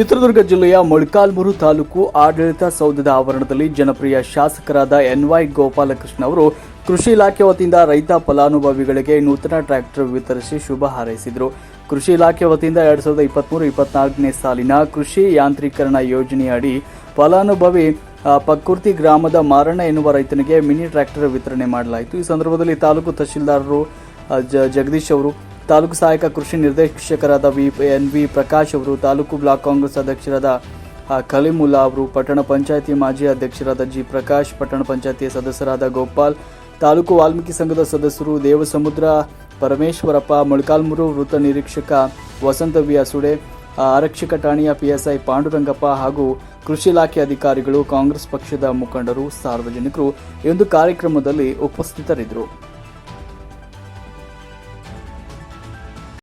ಚಿತ್ರದುರ್ಗ ಜಿಲ್ಲೆಯ ಮೊಳಕಾಲ್ಮೂರು ತಾಲೂಕು ಆಡಳಿತ ಸೌಧದ ಆವರಣದಲ್ಲಿ ಜನಪ್ರಿಯ ಶಾಸಕರಾದ ಎನ್ವೈ ಗೋಪಾಲಕೃಷ್ಣ ಅವರು ಕೃಷಿ ಇಲಾಖೆ ವತಿಯಿಂದ ರೈತ ಫಲಾನುಭವಿಗಳಿಗೆ ನೂತನ ಟ್ರ್ಯಾಕ್ಟರ್ ವಿತರಿಸಿ ಶುಭ ಹಾರೈಸಿದರು. ಕೃಷಿ ಇಲಾಖೆ ವತಿಯಿಂದ ಎರಡು ಸಾವಿರದ ಇಪ್ಪತ್ಮೂರು ಇಪ್ಪತ್ನಾಲ್ಕನೇ ಸಾಲಿನ ಕೃಷಿ ಯಾಂತ್ರೀಕರಣ ಯೋಜನೆಯಡಿ ಫಲಾನುಭವಿ ಪಕೃತಿ ಗ್ರಾಮದ ಮಾರಣ್ಣ ಎನ್ನುವ ರೈತನಿಗೆ ಮಿನಿ ಟ್ರ್ಯಾಕ್ಟರ್ ವಿತರಣೆ ಮಾಡಲಾಯಿತು. ಈ ಸಂದರ್ಭದಲ್ಲಿ ತಾಲೂಕು ತಹಶೀಲ್ದಾರರು ಜಗದೀಶ್ ಅವರು ತಾಲೂಕು ಸಹಾಯಕ ಕೃಷಿ ನಿರ್ದೇಶಕರಾದ ವಿ ಎನ್ ವಿ ಪ್ರಕಾಶ್ ಅವರು ತಾಲೂಕು ಬ್ಲಾಕ್ ಕಾಂಗ್ರೆಸ್ ಅಧ್ಯಕ್ಷರಾದ ಕಲಿಮುಲ್ಲಾ ಅವರು ಪಟ್ಟಣ ಪಂಚಾಯಿತಿ ಮಾಜಿ ಅಧ್ಯಕ್ಷರಾದ ಜಿ ಪ್ರಕಾಶ್ ಪಟ್ಟಣ ಪಂಚಾಯಿತಿಯ ಸದಸ್ಯರಾದ ಗೋಪಾಲ್ ತಾಲೂಕು ವಾಲ್ಮೀಕಿ ಸಂಘದ ಸದಸ್ಯರು ದೇವಸಮುದ್ರ ಪರಮೇಶ್ವರಪ್ಪ ಮೊಳಕಾಲ್ಮೂರು ವೃತ್ತ ನಿರೀಕ್ಷಕ ವಸಂತ ಆ, ಆರಕ್ಷಕ ಠಾಣೆಯ ಪಿಎಸ್ಐ ಪಾಂಡುರಂಗಪ್ಪ ಹಾಗೂ ಕೃಷಿ ಇಲಾಖೆ ಅಧಿಕಾರಿಗಳು ಕಾಂಗ್ರೆಸ್ ಪಕ್ಷದ ಮುಖಂಡರು ಸಾರ್ವಜನಿಕರು ಒಂದು ಕಾರ್ಯಕ್ರಮದಲ್ಲಿ ಉಪಸ್ಥಿತರಿದ್ದರು.